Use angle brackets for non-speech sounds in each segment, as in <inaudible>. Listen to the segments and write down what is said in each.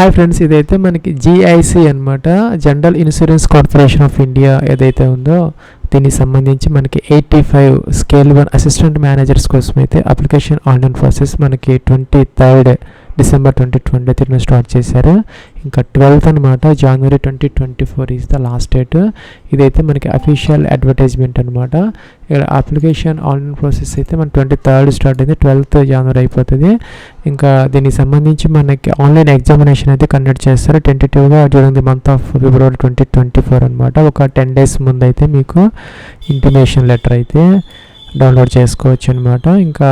Hi friends ఇదైతే మనకి GIC అన్నమాట. General insurance corporation of India ఏదైతే ఉందో దీనికి సంబంధించి మనకి eighty five scale one assistant managers కోసం అయితే అప్లికేషన్ ఆన్లైన్ ప్రాసెస్ మనకి twenty third December twenty twenty త్రీన start చేశారు. ఇంకా ట్వెల్త్ అనమాట జనవరి twenty twenty four is the last date ఇదైతే మనకి అఫీషియల్ అడ్వర్టైజ్మెంట్ అనమాట ఇక్కడ అప్లికేషన్ ఆన్లైన్ ప్రాసెస్ అయితే మన ట్వంటీ థర్డ్ స్టార్ట్ అయితే ట్వెల్త్ జనవరి అయిపోతుంది. ఇంకా దీనికి సంబంధించి మనకి ఆన్లైన్ ఎగ్జామినేషన్ అయితే కండక్ట్ చేస్తారు. టెంటేటివ్గా during the month of February twenty twenty four అనమాట ఒక టెన్ డేస్ ముందు అయితే మీకు ఇంటిమేషన్ లెటర్ అయితే డౌన్లోడ్ చేసుకోవచ్చు అనమాట ఇంకా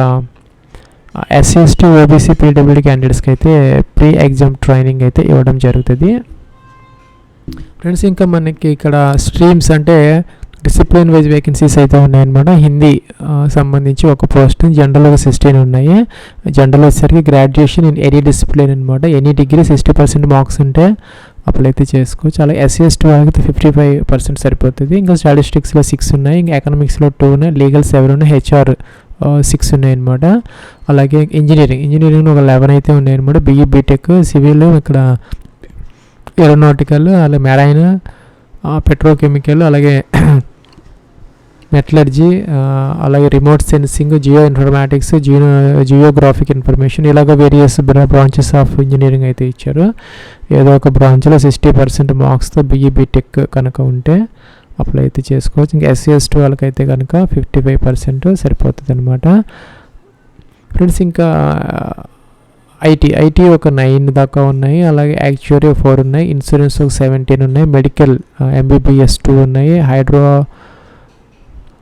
ఎస్సీ ఎస్టీ ఓబీసీ పీడబ్ల్యూడీ క్యాండిడేట్స్కి అయితే ప్రీ ఎగ్జామ్ ట్రైనింగ్ అయితే ఇవ్వడం జరుగుతుంది. ఫ్రెండ్స్ ఇంకా మనకి ఇక్కడ స్ట్రీమ్స్ అంటే డిసిప్లిన్ వైజ్ వేకెన్సీస్ అయితే ఉన్నాయన్నమాట. హిందీ సంబంధించి ఒక పోస్ట్ జనరల్గా సిక్స్టీన్ ఉన్నాయి. జనరల్ వచ్చేసరికి గ్రాడ్యుయేషన్ ఇన్ ఎనీ డిసిప్లిన్ అనమాట any degree sixty percent marks ఉంటే అప్లై అయితే చేసుకోవచ్చు. అలా ఎస్సీ ఎస్టీ వాళ్ళకి ఫిఫ్టీ ఫైవ్ పర్సెంట్ సరిపోతుంది. ఇంకా స్టాటిస్టిక్స్లో సిక్స్ ఉన్నాయి. ఇంకా ఎకనామిక్స్లో టూ ఉన్నాయి. లీగల్ సెవెన్ ఉన్నాయి. హెచ్ఆర్ సిక్స్ ఉన్నాయన్నమాట. అలాగే ఇంజనీరింగ్ ఇంజనీరింగ్ ఒక లెవెన్ అయితే ఉన్నాయన్నమాట. బీఈ బీటెక్ సివిల్ ఇక్కడ ఏరోనాటికల్ అలాగే మెరైన్ పెట్రోకెమికల్ అలాగే <coughs> మెటలర్జీ అలాగే remote sensing geo informatics geo geographic information ఇలాగ వేరియస్ బ్రాంచెస్ ఆఫ్ ఇంజనీరింగ్ అయితే ఇచ్చారు. ఏదో ఒక బ్రాంచ్లో సిక్స్టీ పర్సెంట్ మార్క్స్తో బీఈ బీటెక్ కనుక ఉంటే అప్లై అయితే చేసుకోవచ్చు. ఇంకా ఎస్సీ ఎస్టీ వాళ్ళకైతే కనుక ఫిఫ్టీ ఫైవ్ పర్సెంట్ సరిపోతుంది అనమాట ఫ్రెండ్స్ ఇంకా ఐటీ ఐటీ ఒక నైన్ దాకా ఉన్నాయి. అలాగే యాక్చువరీ ఫోర్ ఉన్నాయి. ఇన్సూరెన్స్ ఒక సెవెంటీన్ ఉన్నాయి. మెడికల్ ఎంబీబీఎస్ టూ ఉన్నాయి. హైడ్రో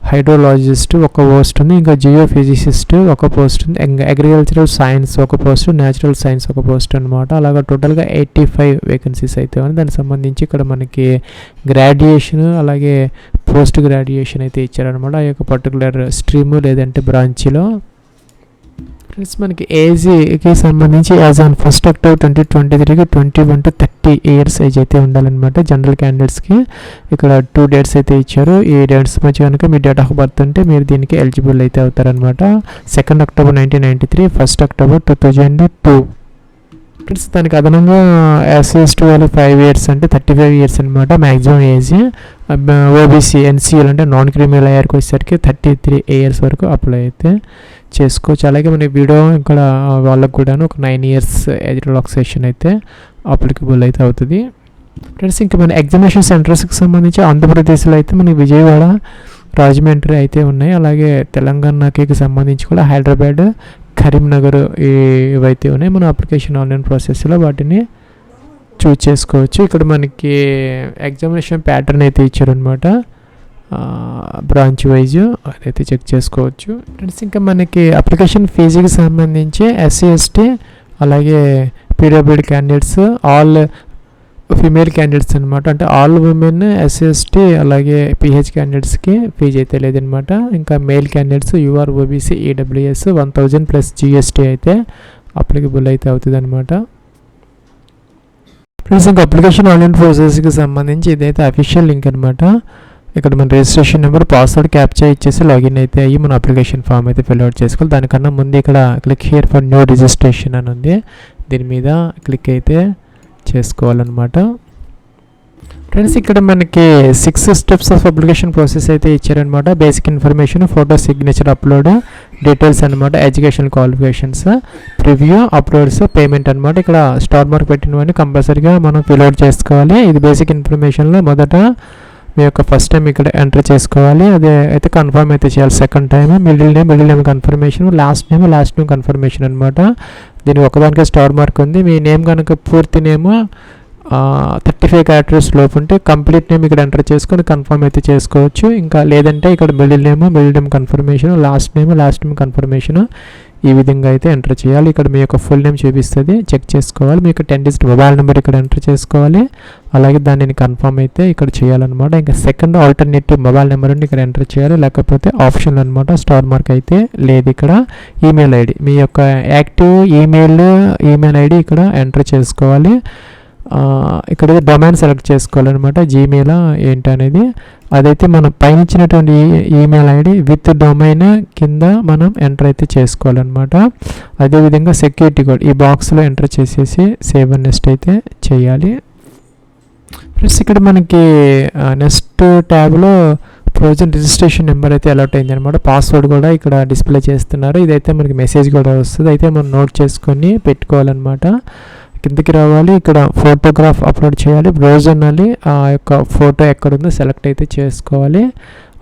హైడ్రోలాజిస్ట్ ఒక పోస్ట్ ఉంది ఇంకా జియోఫిజిసిస్ట్ ఒక పోస్ట్ ఉంది ఇంకా అగ్రికల్చరల్ సైన్స్ ఒక పోస్ట్ న్యాచురల్ సైన్స్ ఒక పోస్ట్ అనమాట అలాగా టోటల్గా ఎయిటీ ఫైవ్ వేకెన్సీస్ అయితే ఉన్నాయి. దానికి సంబంధించి ఇక్కడ మనకి గ్రాడ్యుయేషన్ అలాగే పోస్ట్ గ్రాడ్యుయేషన్ అయితే ఇచ్చారనమాట ఆ యొక్క పర్టికులర్ స్ట్రీమ్ లేదంటే బ్రాంచ్లో ఫ్రెండ్స్ మనకి ఏజ్కి సంబంధించి as on first October twenty twenty త్రీకి twenty one to thirty years age అయితే ఉండాలన్నమాట. జనరల్ క్యాండిడేట్స్కి ఇక్కడ టూ డేట్స్ అయితే ఇచ్చారు. ఈ డేట్స్ మధ్య కనుక మీ డేట్ ఆఫ్ బర్త్ ఉంటే మీరు దీనికి ఎలిజిబుల్ అయితే అవుతారనమాట second October nineteen ninety three first October two thousand two friends దానికి అదనంగా ఎస్ఎస్ ట్వెల్వ్ ఫైవ్ ఇయర్స్ అంటే థర్టీ ఫైవ్ ఇయర్స్ అనమాట మ్యాక్సిమం ఏజ్ ఓబీసీ ఎన్సీఎల్ అంటే నాన్ క్రిమినల్ ఇయర్కి వచ్చేసరికి థర్టీ త్రీ ఇయర్స్ వరకు అప్లై అయితే. చేసుకోవచ్చు. అలాగే మన వీడియో ఇక్కడ వాళ్ళకు కూడాను ఒక నైన్ ఇయర్స్ ఏజ్ రిలాక్సేషన్ అయితే అప్లికబుల్ అయితే అవుతుంది. ఫ్రెండ్స్ ఇంకా మన ఎగ్జామినేషన్ సెంటర్స్కి సంబంధించి ఆంధ్రప్రదేశ్లో అయితే మనకి విజయవాడ రాజమండ్రి అయితే ఉన్నాయి. అలాగే తెలంగాణకి సంబంధించి కూడా హైదరాబాద్ కరీంనగర్ ఇవైతే ఉన్నాయి. మన అప్లికేషన్ ఆన్లైన్ ప్రాసెస్లో వాటిని చూస్ చేసుకోవచ్చు. ఇక్కడ మనకి ఎగ్జామినేషన్ ప్యాటర్న్ అయితే ఇచ్చారనమాట బ్రాంచ్ వైజ్ అదైతే చెక్ చేసుకోవచ్చు. ఫ్రెండ్స్ ఇంకా మనకి అప్లికేషన్ ఫీజుకి సంబంధించి ఎస్సీ ఎస్టీ అలాగే PWD candidates all female candidates అనమాట అంటే ఆల్ ఉమెన్ ఎస్సీఎస్టీ అలాగే పిహెచ్ క్యాండిడేట్స్కి ఫీజు అయితే లేదనమాట ఇంకా male candidates UR OBC EWS one thousand plus GST అయితే అప్లికబుల్ అయితే అవుతుంది అనమాట ఫ్రెండ్స్ ఇంకా అప్లికేషన్ ఆన్లైన్ ప్రాసెస్కి సంబంధించి ఇదైతే అఫీషియల్ లింక్ అనమాట ఇక్కడ మన రిజిస్ట్రేషన్ నెంబర్ పాస్వర్డ్ క్యాప్చర్ ఇచ్చేసి లాగిన్ అయితే అయ్యి మన అప్లికేషన్ ఫామ్ అయితే ఫిల్ అవుట్ చేసుకోవాలి. దానికన్నా ముందు ఇక్కడ click here for new registration అని ఉంది. దీని మీద క్లిక్ అయితే చేసుకోవాలన్నమాట. ఫ్రెండ్స్ ఇక్కడ మనకి six steps of application process అయితే ఇచ్చారనమాట basic information photo signature upload details అనమాట education qualifications preview uploads payment అనమాట ఇక్కడ స్టార్ మార్క్ పెట్టినవన్నీ కంపల్సరీగా మనం ఫిల్ అవుట్ చేసుకోవాలి. ఇది బేసిక్ ఇన్ఫర్మేషన్లో మొదట మీ యొక్క ఫస్ట్ టైం ఇక్కడ ఎంటర్ చేసుకోవాలి. అదే అయితే కన్ఫర్మ్ అయితే చేయాలి. Second time middle name middle name confirmation last name last name confirmation అనమాట దీనికి ఒకదానికే స్టార్ మార్క్ ఉంది. మీ నేమ్ కనుక పూర్తి నేమ్ థర్టీ ఫైవ్ క్యారెక్టర్స్ లోపు ఉంటే కంప్లీట్ నేమ్ ఇక్కడ ఎంటర్ చేసుకొని కన్ఫర్మ్ అయితే చేసుకోవచ్చు. ఇంకా లేదంటే ఇక్కడ middle name middle name confirmation last name last name confirmation ఈ విధంగా అయితే ఎంటర్ చేయాలి. ఇక్కడ మీ యొక్క ఫుల్ నేమ్ చూపిస్తుంది. చెక్ చేసుకోవాలి. మీకు టెన్ డిజిట్ మొబైల్ నెంబర్ ఇక్కడ ఎంటర్ చేసుకోవాలి. అలాగే దానిని కన్ఫర్మ్ అయితే ఇక్కడ చేయాలన్నమాట. ఇంకా సెకండ్ ఆల్టర్నేటివ్ మొబైల్ నెంబర్ ఉండి ఇక్కడ ఎంటర్ చేయాలి. లేకపోతే ఆప్షన్ అనమాట స్టార్ మార్క్ అయితే లేదు ఇక్కడ. ఈమెయిల్ ఐడి మీ యొక్క యాక్టివ్ ఈమెయిల్ ఈమెయిల్ ఐడి ఇక్కడ ఎంటర్ చేసుకోవాలి. ఇక్కడ డొమైన్ సెలెక్ట్ చేసుకోవాలన్నమాట. జీమెయిల్ ఏంటి అనేది అదైతే మనం పైన ఇచ్చినటువంటి ఈమెయిల్ ఐడి విత్ డొమైన్ కింద మనం ఎంటర్ అయితే చేసుకోవాలన్నమాట. అదేవిధంగా సెక్యూరిటీ కోడ్ ఈ బాక్స్లో ఎంటర్ చేసేసి సేవ్ అండ్ నెక్స్ట్ అయితే చేయాలి. ఫ్రెండ్స్ ఇక్కడ మనకి నెక్స్ట్ ట్యాబ్లో ప్రజెంట్ రిజిస్ట్రేషన్ నెంబర్ అయితే అలర్ట్ అయింది అనమాట పాస్వర్డ్ కూడా ఇక్కడ డిస్ప్లే చేస్తున్నారు. ఇదైతే మనకి మెసేజ్ కూడా వస్తుంది. అయితే మనం నోట్ చేసుకొని పెట్టుకోవాలన్నమాట. కిందకి రావాలి. ఇక్కడ ఫోటోగ్రాఫ్ అప్లోడ్ చేయాలి. బ్రౌజ్ అనాలి ఆ యొక్క ఫోటో ఎక్కడుందో సెలెక్ట్ అయితే చేసుకోవాలి.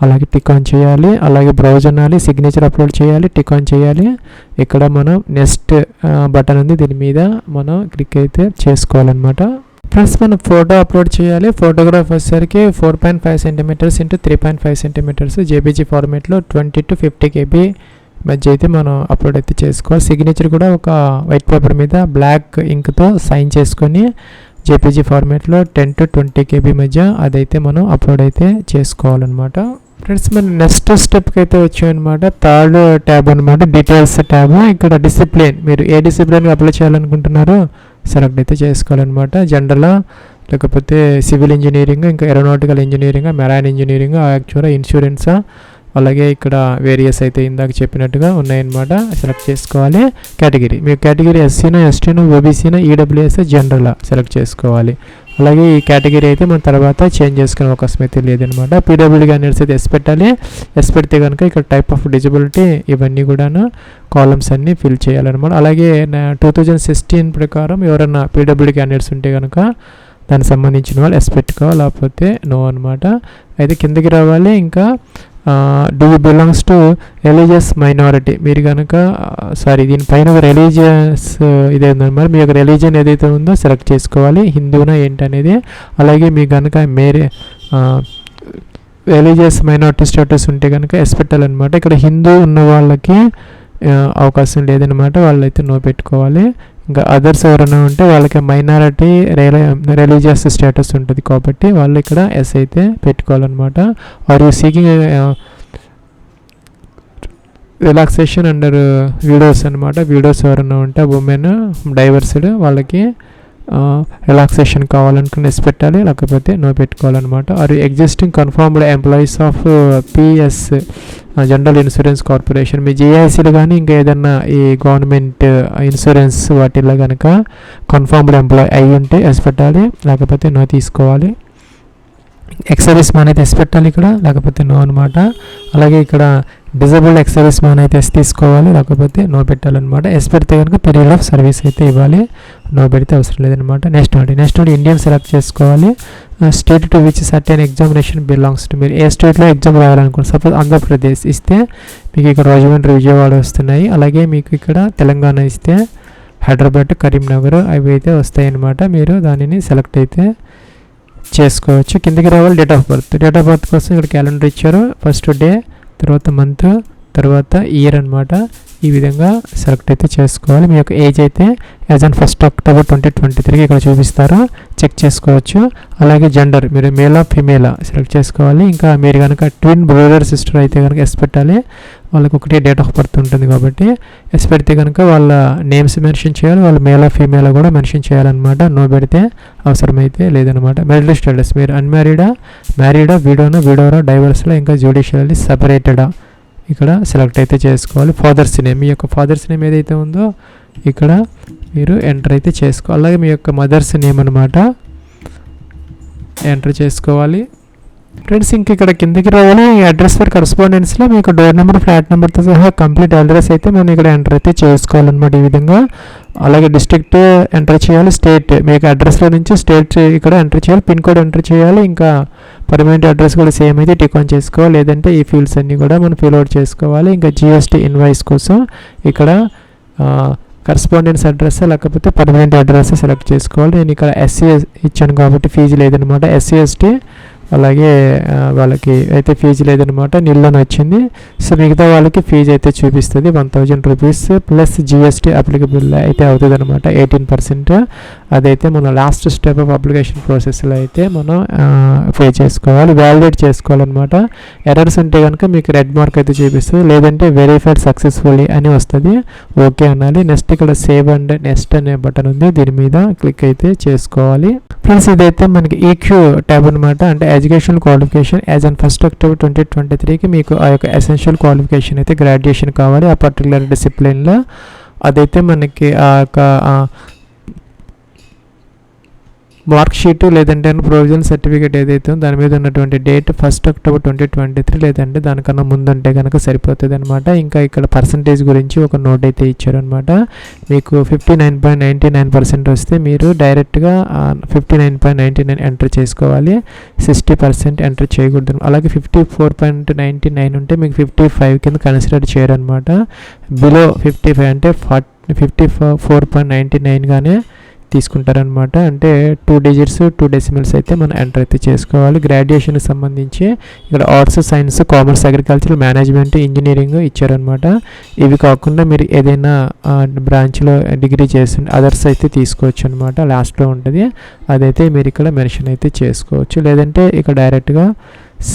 అలాగే టిక్ ఆన్ చేయాలి. అలాగే బ్రౌజ్ అనాలి సిగ్నేచర్ అప్లోడ్ చేయాలి. టిక్ ఆన్ చేయాలి. ఇక్కడ మనం నెక్స్ట్ బటన్ ఉంది. దీని మీద మనం క్లిక్ అయితే చేసుకోవాలన్నమాట. ప్లస్ మనం ఫోటో అప్లోడ్ చేయాలి. ఫోటోగ్రాఫ్ వచ్చేసరికి four point five centimeters into three point five centimeters JPG ఫార్మేట్లో twenty to fifty KB మధ్య అయితే మనం అప్లోడ్ అయితే చేసుకోవాలి సిగ్నేచర్ కూడా ఒక వైట్ పేపర్ మీద బ్లాక్ ఇంక్తో సైన్ చేసుకొని JPG ఫార్మేట్లో ten to twenty KB మధ్య అదైతే మనం అప్లోడ్ అయితే చేసుకోవాలన్నమాట. ఫ్రెండ్స్ మనం నెక్స్ట్ స్టెప్కి అయితే వచ్చామన్నమాట. థర్డ్ ట్యాబ్ అనమాట డీటెయిల్స్ ట్యాబ్ ఇక్కడ డిసిప్లిన్ మీరు ఏ డిసిప్లిన్ అప్లై చేయాలనుకుంటున్నారో సెలెక్ట్ అయితే చేసుకోవాలన్నమాట. జనరల్గా లేకపోతే సివిల్ ఇంజనీరింగ్ ఇంకా ఏరోనాటికల్ ఇంజనీరింగ్ మెరైన్ ఇంజనీరింగ్ యాక్చువల్గా ఇన్సూరెన్సా అలాగే ఇక్కడ వేరియస్ అయితే ఇందాక చెప్పినట్టుగా ఉన్నాయన్నమాట. సెలెక్ట్ చేసుకోవాలి. కేటగిరీ మీ కేటగిరీ ఎస్సీనో ఎస్టీనో ఓబీసీనో ఈడబ్ల్యూఎస్ జనరల్ సెలెక్ట్ చేసుకోవాలి. అలాగే ఈ కేటగిరీ అయితే మనం తర్వాత చేంజ్ చేసుకునే అవకాశం అయితే లేదనమాట పీడబ్ల్యూడీ కానీ అయితే ఎస్ పెట్టాలి. ఎస్ పెడితే కనుక ఇక్కడ టైప్ ఆఫ్ డిజబిలిటీ ఇవన్నీ కూడాను కాలమ్స్ అన్నీ ఫిల్ చేయాలన్నమాట. అలాగే టూ థౌజండ్ సిక్స్టీన్ ప్రకారం ఎవరైనా పీడబ్ల్యూడీ క్యాండిడేట్స్ ఉంటే కనుక దానికి సంబంధించిన వాళ్ళు ఎస్ పెట్టుకోవాలి లేకపోతే నో అనమాట అయితే కిందకి రావాలి. ఇంకా do belongs to religious minority మీరు కనుక సారీ దీనిపైన ఒక రిలీజియస్ ఇదే ఉందన్నమాట. మీ యొక్క రిలీజియన్ ఏదైతే ఉందో సెలెక్ట్ చేసుకోవాలి. హిందూనా ఏంటనేది. అలాగే మీ కనుక మేరే రిలీజియస్ మైనారిటీ స్టేటస్ ఉంటే కనుక ఎస్ పెట్టాలన్నమాట ఇక్కడ హిందూ ఉన్న వాళ్ళకి అవకాశం లేదనమాట వాళ్ళైతే నో పెట్టుకోవాలి. ఇంకా అదర్స్ ఎవరైనా ఉంటే వాళ్ళకి మైనారిటీ రిలీజియస్ స్టేటస్ ఉంటుంది కాబట్టి వాళ్ళు ఇక్కడ ఎస్ అయితే పెట్టుకోవాలన్నమాట. Are you seeking relaxation under widows అనమాట వీడియోస్ ఎవరైనా ఉంటే ఉమెన్ డైవర్స్డ్ వాళ్ళకి రిలాక్సేషన్ కావాలనుకుని ఎస్ పెట్టాలి లేకపోతే నో పెట్టుకోవాలన్నమాట. Are existing confirmed employees of PS general insurance corporation మీ జేఐసీలు కానీ ఇంకా ఏదన్నా ఈ గవర్నమెంట్ ఇన్సూరెన్స్ uh, వాటిల్లో కనుక కన్ఫర్మ్డ్ ఎంప్లాయ్ అయి ఉంటే ఎస్ పెట్టాలి లేకపోతే నో తీసుకోవాలి. ఎక్సర్వీస్ మ్యాన్ అయితే ఎస్ పెట్టాలి ఇక్కడ లేకపోతే నో అనమాట అలాగే ఇక్కడ డిజబుల్డ్ ఎక్సర్వీస్ మ్యాన్ అయితే ఎస్ తీసుకోవాలి. లేకపోతే నో పెట్టాలన్నమాట. ఎస్ పెడితే కనుక పీరియడ్ ఆఫ్ సర్వీస్ అయితే ఇవ్వాలి. నో పెడితే అవసరం లేదనమాట నెక్స్ట్ ఒకటి నెక్స్ట్ ఒకటి ఇండియన్ సెలెక్ట్ చేసుకోవాలి. State to which certain examination belongs to మీరు ఏ స్టేట్లో ఎగ్జామ్ రాయాలనుకోండి సపోజ్ ఆంధ్రప్రదేశ్ ఇస్తే మీకు ఇక్కడ రాజమండ్రి విజయవాడ వస్తున్నాయి. అలాగే మీకు ఇక్కడ తెలంగాణ ఇస్తే హైదరాబాద్ కరీంనగర్ అవి అయితే వస్తాయి అన్నమాట మీరు దానిని సెలెక్ట్ అయితే చేసుకోవచ్చు. కిందకి రావాలి date of birth. Date of birth కోసం ఇక్కడ క్యాలెండర్ ఇచ్చారు. ఫస్ట్ డే తర్వాత మంత్ తర్వాత ఇయర్ అనమాట ఈ విధంగా సెలెక్ట్ అయితే చేసుకోవాలి. మీ యొక్క ఏజ్ అయితే as and first October twenty twenty త్రీకి ఇక్కడ చూపిస్తారో. చెక్ చేసుకోవచ్చు. అలాగే జెండర్ మీరు మేలా ఫిమేలా సెలెక్ట్ చేసుకోవాలి. ఇంకా మీరు కనుక ట్విన్ బ్రదర్ సిస్టర్ అయితే కనుక ఎస్ పెట్టాలి. వాళ్ళకి ఒకటే డేట్ ఆఫ్ బర్త్ ఉంటుంది కాబట్టి ఎస్ పెడితే కనుక వాళ్ళ నేమ్స్ మెన్షన్ చేయాలి. వాళ్ళ మేలా ఫీమేలా కూడా మెన్షన్ చేయాలన్నమాట. నో పెడితే అవసరమైతే లేదనమాట మెరిటల్ స్టేటస్ మీరు అన్మ్యారీడా మ్యారీడా వీడోనా వీడోరా డైవర్స్లో ఇంకా జ్యుడిషియల్లీ సపరేటెడా ఇక్కడ సెలెక్ట్ అయితే చేసుకోవాలి. ఫాదర్స్ నేమ్ మీ యొక్క ఫాదర్స్ నేమ్ ఏదైతే ఉందో ఇక్కడ మీరు ఎంటర్ అయితే చేసుకోవాలి అలాగే మీ యొక్క మదర్స్ నేమ్ అనమాట ఎంటర్ చేసుకోవాలి. ఫ్రెండ్స్ ఇంక ఇక్కడ కిందకి రావాలి. అడ్రస్ ఫర్ కరస్పాండెన్స్లో మీకు డోర్ నెంబర్ ఫ్లాట్ నెంబర్తో సహా కంప్లీట్ అడ్రస్ అయితే మనం ఇక్కడ ఎంటర్ అయితే చేసుకోవాలన్నమాట ఈ విధంగా. అలాగే డిస్ట్రిక్ట్ ఎంటర్ చేయాలి స్టేట్ మీకు అడ్రస్లో నుంచి స్టేట్ ఇక్కడ ఎంటర్ చేయాలి పిన్ కోడ్ ఎంటర్ చేయాలి ఇంకా పర్మనెంట్ అడ్రస్ కూడా సేమ్ అయితే టిక్ ఆన్ చేసుకోవాలి. లేదంటే ఈ ఫీల్డ్స్ అన్నీ కూడా మనం ఫిల్ అవుట్ చేసుకోవాలి. ఇంకా జిఎస్టీ ఇన్వాయిస్ కోసం ఇక్కడ కరస్పాండెన్స్ అడ్రస్ లేకపోతే పర్మనెంట్ అడ్రస్ సెలెక్ట్ చేసుకోవాలి. నేను ఇక్కడ ఎస్సీ ఇచ్చాను కాబట్టి ఫీజు లేదనమాట ఎస్సీ ఎస్టీ అలాగే వాళ్ళకి అయితే ఫీజు లేదనమాట నీళ్ళని వచ్చింది. సో మిగతా వాళ్ళకి ఫీజు అయితే చూపిస్తుంది one thousand rupees plus GST applicable అయితే అవుతుంది అనమాట ఎయిటీన్ పర్సెంట్. అదైతే మన లాస్ట్ స్టెప్ ఆఫ్ అప్లికేషన్ ప్రాసెస్లో అయితే మనం పే చేసుకోవాలి వ్యాలిడేట్ చేసుకోవాలన్నమాట. ఎర్రర్స్ ఉంటే కనుక మీకు రెడ్ మార్క్ అయితే చూపిస్తుంది లేదంటే వెరిఫైడ్ సక్సెస్ఫుల్లీ అని వస్తుంది. ఓకే అనాలి నెక్స్ట్ ఇక్కడ సేవ్ అండ్ నెక్స్ట్ అనే బటన్ ఉంది దీని మీద క్లిక్ అయితే చేసుకోవాలి. ఫ్రెండ్స్ ఇదైతే మనకి ఈక్యూ ట్యాబ్ అనమాట అంటే education qualification as on first October twenty twenty త్రీకి మీకు ఆ యొక్క ఎసెన్షియల్ క్వాలిఫికేషన్ అయితే గ్రాడ్యుయేషన్ కావాలి. ఆ పర్టికులర్ డిసిప్లిన్లో అదైతే మనకి ఆ యొక్క మార్క్ షీట్ లేదంటే ప్రొవిజన్ సర్టిఫికేట్ ఏదైతే ఉందో దాని మీద ఉన్నటువంటి date first October twenty twenty three లేదంటే దానికన్నా ముందు ఉంటే కనుక సరిపోతుంది అనమాట ఇంకా ఇక్కడ పర్సంటేజ్ గురించి ఒక నోట్ అయితే ఇచ్చారనమాట మీకు fifty nine point ninety nine percent వస్తే మీరు డైరెక్ట్గా fifty nine point ninety nine enter చేసుకోవాలి. సిక్స్టీ పర్సెంట్ ఎంటర్ చేయకూడదు. అలాగే fifty four point ninety nine ఉంటే మీకు ఫిఫ్టీ ఫైవ్ కింద కన్సిడర్ చేయరనమాట బిలో ఫిఫ్టీ ఫైవ్ అంటే forty fifty four point ninety నైన్గానే తీసుకుంటారనమాట అంటే టూ డిజిట్స్ టూ డెసిమల్స్ అయితే మనం ఎంటర్ అయితే చేసుకోవాలి. గ్రాడ్యుయేషన్కి సంబంధించి ఇక్కడ arts science commerce agriculture management engineering ఇచ్చారనమాట ఇవి కాకుండా మీరు ఏదైనా బ్రాంచ్లో డిగ్రీ చేసి అదర్స్ అయితే తీసుకోవచ్చు అనమాట లాస్ట్లో ఉంటుంది. అదైతే మీరు ఇక్కడ మెన్షన్ అయితే చేసుకోవచ్చు. లేదంటే ఇక్కడ డైరెక్ట్గా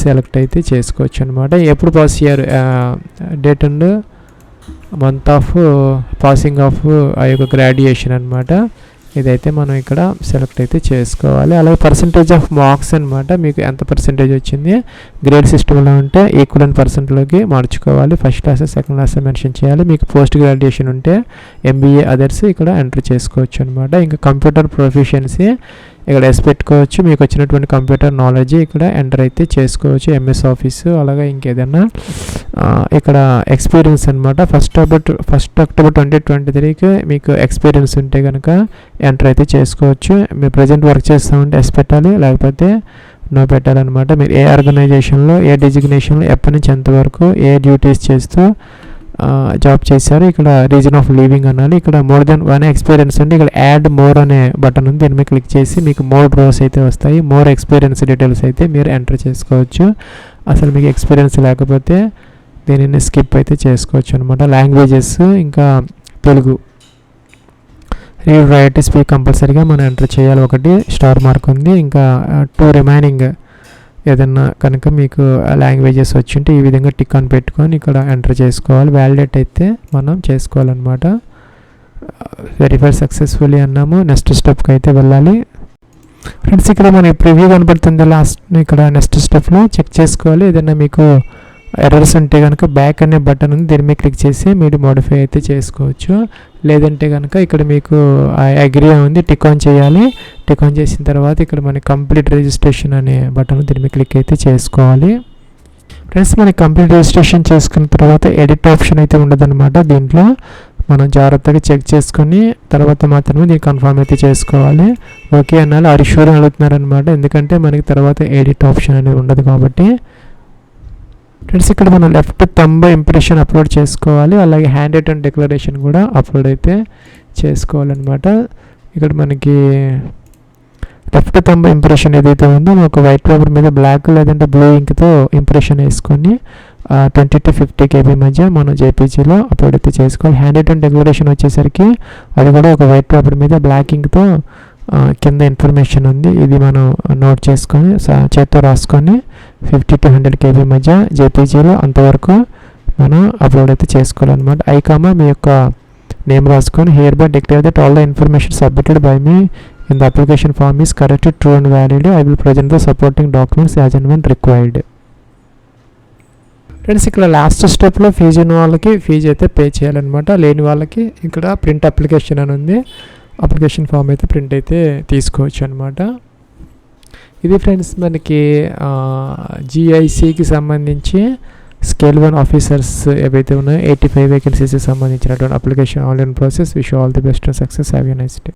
సెలెక్ట్ అయితే చేసుకోవచ్చు అనమాట ఎప్పుడు pass year date and month of passing of ఆ యొక్క గ్రాడ్యుయేషన్ అనమాట ఇదైతే మనం ఇక్కడ సెలెక్ట్ అయితే చేసుకోవాలి. అలాగే పర్సంటేజ్ ఆఫ్ మార్క్స్ అనమాట మీకు ఎంత పర్సంటేజ్ వచ్చింది? గ్రేడ్ సిస్టంలో ఉంటే ఈక్వల్ అండ్ పర్సెంట్లోకి మార్చుకోవాలి. First class second class mention చేయాలి. మీకు పోస్ట్ గ్రాడ్యుయేషన్ ఉంటే ఎంబీఏ అదర్స్ ఇక్కడ ఎంటర్ చేసుకోవచ్చు అనమాట ఇంకా కంప్యూటర్ ప్రొఫిషియన్సీ ఇక్కడ ఎస్ పెట్టుకోవచ్చు. మీకు వచ్చినటువంటి కంప్యూటర్ నాలెడ్జ్ ఇక్కడ ఎంటర్ అయితే చేసుకోవచ్చు. ఎంఎస్ ఆఫీసు అలాగే ఇంకేదైనా ఇక్కడ ఎక్స్పీరియన్స్ అనమాట first October first October twenty twenty త్రీకి మీకు ఎక్స్పీరియన్స్ ఉంటే కనుక ఎంటర్ అయితే చేసుకోవచ్చు. మీరు ప్రజెంట్ వర్క్ చేస్తామంటే ఎస్ పెట్టాలి. లేకపోతే నో పెట్టాలన్నమాట. మీరు ఏ ఆర్గనైజేషన్లో ఏ డిజిగ్నేషన్లో ఎప్పటి నుంచి ఎంతవరకు ఏ డ్యూటీస్ చేస్తూ జాబ్ చేశారు. ఇక్కడ రీజన్ ఆఫ్ లీవింగ్ అనాలి ఇక్కడ మోర్ దెన్ వన్ ఎక్స్పీరియన్స్ అండి ఇక్కడ యాడ్ మోర్ అనే బటన్ ఉంది. దీని మీద క్లిక్ చేసి మీకు మోర్ రోస్ అయితే వస్తాయి. మోర్ ఎక్స్పీరియన్స్ డీటెయిల్స్ అయితే మీరు ఎంటర్ చేసుకోవచ్చు. అసలు మీకు ఎక్స్పీరియన్స్ లేకపోతే దీనిని స్కిప్ అయితే చేసుకోవచ్చు అనమాట లాంగ్వేజెస్ ఇంకా తెలుగు. రీడ్ రైట్ స్పీక్ కంపల్సరీగా మనం ఎంటర్ చేయాలి. ఒకటి స్టార్ మార్క్ ఉంది. ఇంకా టూ రిమైనింగ్ ఏదన్నా కనుక మీకు లాంగ్వేజెస్ వచ్చింటే ఈ విధంగా టిక్ అని పెట్టుకొని ఇక్కడ ఎంటర్ చేసుకోవాలి. వ్యాలిడేట్ అయితే మనం చేసుకోవాలన్నమాట. వెరిఫై సక్సెస్ఫుల్లీ అన్నాము. నెక్స్ట్ స్టెప్కి అయితే వెళ్ళాలి. ఫ్రెండ్స్ ఇక్కడ మనకి ప్రివ్యూ కనపడుతుంది. లాస్ట్ ఇక్కడ నెక్స్ట్ స్టెప్లో చెక్ చేసుకోవాలి. ఏదైనా మీకు ఎర్రర్స్ ఉంటే కనుక బ్యాక్ అనే బటన్ ఉంది. దీని మీద క్లిక్ చేసి మీరు మోడిఫై అయితే చేసుకోవచ్చు. లేదంటే కనుక ఇక్కడ మీకు అగ్రీ ఉంది. టిక్ ఆన్ చేయాలి. టిక్ ఆన్ చేసిన తర్వాత ఇక్కడ మనకి కంప్లీట్ రిజిస్ట్రేషన్ అనే బటన్ దీని మీద క్లిక్ అయితే చేసుకోవాలి. ఫ్రెండ్స్ మనకి కంప్లీట్ రిజిస్ట్రేషన్ చేసుకున్న తర్వాత ఎడిట్ ఆప్షన్ అయితే ఉండదన్నమాట దీంట్లో. మనం జాగ్రత్తగా చెక్ చేసుకొని తర్వాత మాత్రమే దీన్ని కన్ఫర్మ్ అయితే చేసుకోవాలి. ఓకే అన్నాళ్ళు అరిష్యూర్ అడుగుతున్నారనమాట ఎందుకంటే మనకి తర్వాత ఎడిట్ ఆప్షన్ అనేది ఉండదు కాబట్టి. ఫ్రెండ్స్ ఇక్కడ మనం లెఫ్ట్ తంబ ఇంప్రెషన్ అప్లోడ్ చేసుకోవాలి. అలాగే హ్యాండ్ రిటర్న్ డిక్లరేషన్ కూడా అప్లోడ్ అయితే చేసుకోవాలన్నమాట. ఇక్కడ మనకి లెఫ్ట్ తంబ ఇంప్రెషన్ ఏదైతే ఉందో ఒక వైట్ పేపర్ మీద బ్లాక్ లేదంటే బ్లూ ఇంక్తో ఇంప్రెషన్ వేసుకొని ట్వంటీ టు ఫిఫ్టీ కేబీ మధ్య మనం జేపీజీలో అప్లోడ్ అయితే చేసుకోవాలి. హ్యాండ్ రిటర్న్ డిక్లరేషన్ వచ్చేసరికి అది కూడా ఒక వైట్ పేపర్ మీద బ్లాక్ ఇంక్తో కింద ఇన్ఫర్మేషన్ ఉంది. ఇది మనం నోట్ చేసుకొని చేత్తో రాసుకొని ఫిఫ్టీ టు హండ్రెడ్ కేబీ మధ్య జేపీజీలో అంతవరకు మనం అప్లోడ్ అయితే చేసుకోవాలన్నమాట. ఐకామా మీ యొక్క నేమ్ రాసుకొని hereby declare that all the information submitted by me in the application form is correct true and valid. I will present the supporting documents as and when required. Friends ఇక్కడ last స్టెప్లో fee ఉన్న వాళ్ళకి fee అయితే pay చేయాలన్నమాట. లేని వాళ్ళకి ఇక్కడ print application అని ఉంది. అప్లికేషన్ ఫామ్ అయితే ప్రింట్ అయితే తీసుకోవచ్చు అనమాట ఇది ఫ్రెండ్స్ మనకి జిఐసికి సంబంధించి స్కేల్ వన్ ఆఫీసర్స్ ఏవైతే ఉన్నాయో ఎయిటీ ఫైవ్ వేకెన్సీస్కి సంబంధించినటువంటి application online process wish all the best and success have you nice day